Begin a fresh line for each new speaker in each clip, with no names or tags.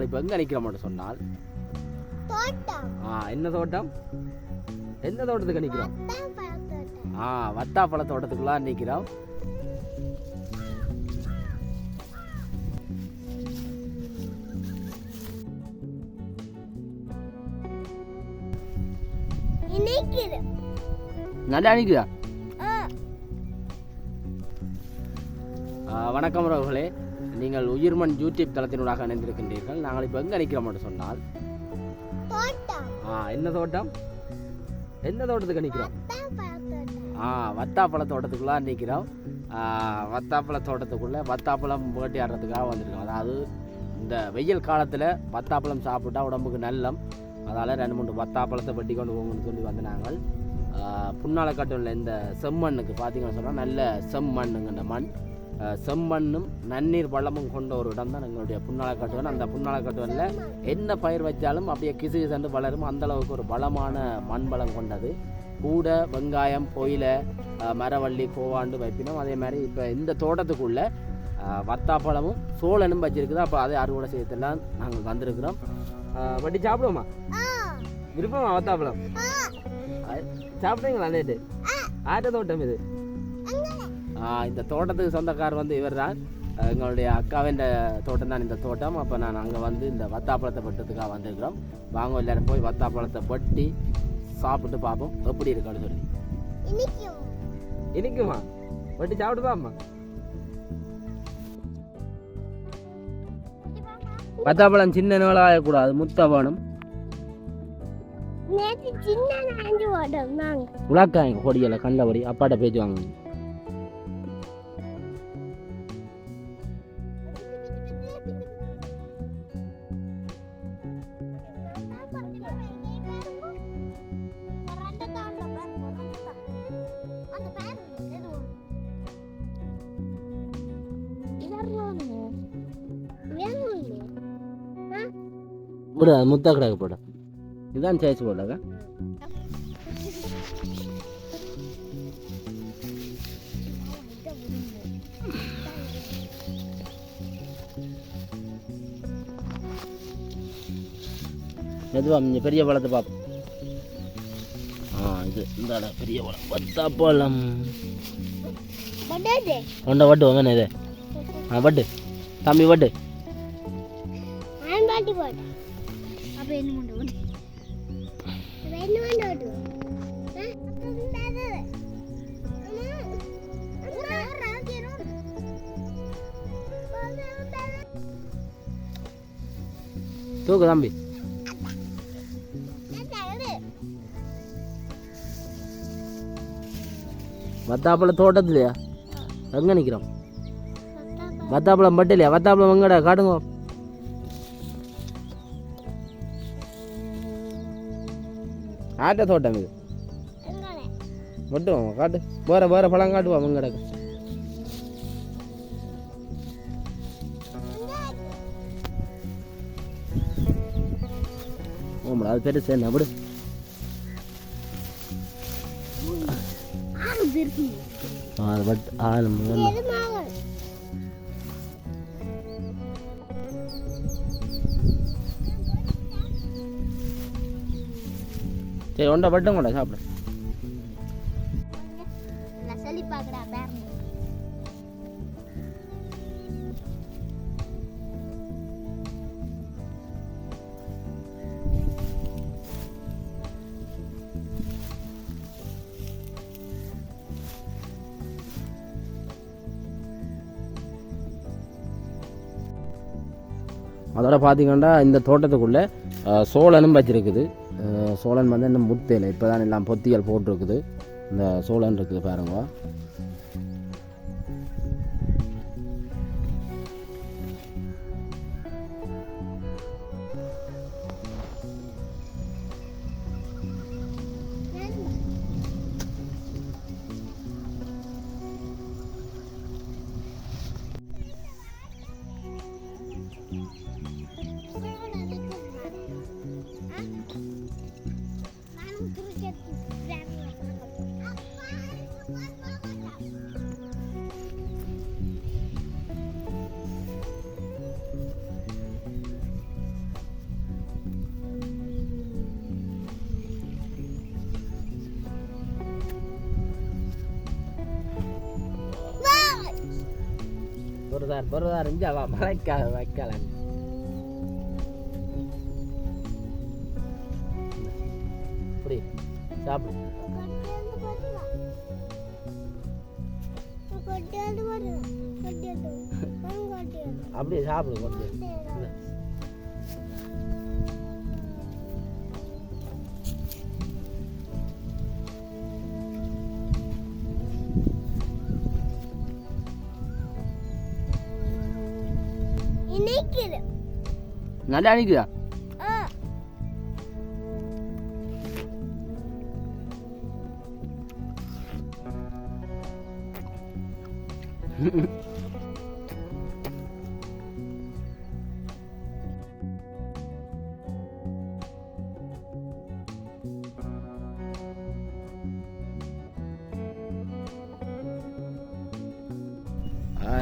நாங்கள் இப்போ எங்கே நிற்கிறோம்னு சொன்னால். ஆ என்ன தோட்டம்? எந்த தோட்டத்துக்கு நிற்கிறோம் ஆ வத்தாப்பழ தோட்டத்துக்குள்ளே நிற்கிறோம் நல்லா
ஆ,
வணக்கம் உறவுகளே. நீங்கள் உயிர்மண் யூடியூப் தளத்தினூடாக இணைந்திருக்கின்றீர்கள். நாங்கள் இப்போ எங்கே நிற்கிறோம்னு சொன்னால்?
தோட்டம்.
ஆ என்ன தோட்டம்? எந்த தோட்டத்துக்கு நிற்கிறோம் ஆ வத்தாப்பழ தோட்டத்துக்குள்ளே நிற்கிறோம் வத்தாப்பழ தோட்டத்துக்குள்ளே வத்தாப்பழம் வேட்டையாடுறதுக்காக வந்திருக்கோம். அதாவது இந்த வெயில் காலத்தில் வத்தாப்பழம் சாப்பிட்டா உடம்புக்கு நல்லம். அதால் ரெண்டு மூணு வத்தாப்பழத்தை வெட்டி கொண்டு போகணும்னு சொல்லி வந்து நாங்கள் இந்த செம்மண்ணுக்கு பார்த்தீங்கன்னு சொன்னால் நல்ல செம்மண்ணுங்க இந்த மண். செம்மண்ணும் நன்னீர் வளமும் கொண்ட ஒரு இடம் தான் எங்களுடைய புண்ணாலக்காட்டுவன் அந்த புண்ணாலக்காட்டுவனில் என்ன பயிர் வச்சாலும் அப்படியே கிசு கிசண்டு வளரும். அந்த அளவுக்கு ஒரு வளமான மண் வளம் கொண்டது. கூட வெங்காயம் பொயிலை மரவள்ளி கோவாண்டு வைப்பினோம். அதே மாதிரி இப்போ இந்த தோட்டத்துக்குள்ள வத்தாப்பழமும் சோளனும் வச்சிருக்குது. அப்போ அதை அறுவடை செய்யறதெல்லாம் நாங்கள் வந்திருக்கிறோம். வட்டி சாப்பிடுவோமா? விருப்பமா வத்தாப்பழம்? சாப்பிட்டீங்களா நேற்று ஆட்ட தோட்டம் இது. இந்த தோட்டத்துக்கு சொந்தக்கார் வந்து இவர் தான் எங்களுடைய அக்காவின் தோட்டம் தான் இந்த தோட்டம். அப்போ நான் அங்கே வந்து இந்த வத்தாப்பழத்தை வெட்டுறதுக்காக வந்திருக்கிறோம். வாங்க எல்லாரும் போய் வத்தாப்பழத்தை வெட்டி சாப்பிட்டு பார்ப்போம். எப்படி இருக்குன்னு சொல்லி.
இனிக்கும்.
சாப்பிட்டு பாம்மா வத்தாப்பழம் சின்ன நிலவாகக்கூடாது முத்த வேணும். உலக்காங்க கொடியலை கண்ணில் பொடி அப்பாட்ட பேச்சு வாங்க. விடு அது முத்தா கிடக்கு போட இதுதான் சேச்சு போடாங்க மெதுவா இங்கே பெரிய பழத்தை பார்ப்போம் ஆ இது இந்த பெரிய பழம் வத்தாப்பழம் கொண்ட வட்டு வாங்க இது ஆ வட்டு தம்பி வட்டு
பாட்டி போட்டேன் அப்ப என்ன கொண்டு
தூக்கு தம்பி வத்தாப்பழ தோட்டத்துலையா எங்கே நிற்கிறோம் வத்தாப்பழம் மட்டும் இல்லையா வத்தாப்பழம் எங்கடா காட்டுங்க ஆட்ட தோட்டம் இது. மட்டும் காட்டு. வேற வேற பழம் காட்டுவா எங்கடா ஓமடா அது பெருசு என்ன விடு. ஆ அது பட் ஆ நம்ம சரி ஒன்றை பட்டும் கூட சாப்பிடு. அதோட பார்த்தீங்கன்னா இந்த தோட்டத்துக்குள்ளே சோளனும் வச்சிருக்குது. சோழன் வந்து இன்னும் முத்தையில் இப்போ தான் எல்லாம் பொத்திகள் போட்டிருக்குது. இந்த சோழன் இருக்குது பாருங்க. பொருதார் பொருதார் இங்கே வா மறைக்காத வைக்கல இப்படி சாப்பிடு அப்படியே சாப்பிடு கொஞ்சம்
இணைக்கிறேன்
நல்லா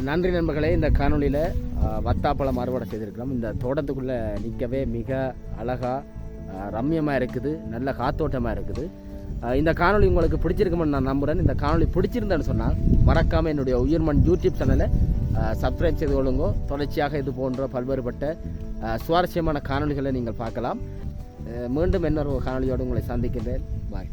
நன்றி நண்பர்களே இந்த காணொளியில் வத்தாப்பழம் அறுவடை செய்திருக்கிறோம். இந்த தோட்டத்துக்குள்ளே நிற்கவே மிக அழகாக ரம்யமாக இருக்குது நல்ல காத்தோட்டமாக இருக்குது. இந்த காணொளி உங்களுக்கு பிடிச்சிருக்குமென்னு நான் நம்புகிறேன் இந்த காணொளி பிடிச்சிருந்தேன்னு சொன்னால் மறக்காமல் என்னுடைய உயிர்மன் யூடியூப் சேனலை சப்ஸ்கிரைப் செய்து கொள்ளுங்க. தொடர்ச்சியாக இது போன்ற பல்வேறுபட்ட சுவாரஸ்யமான காணொளிகளை நீங்கள் பார்க்கலாம். மீண்டும் இன்னொரு காணொளியோடு உங்களை சந்திக்கின்றேன். பாய்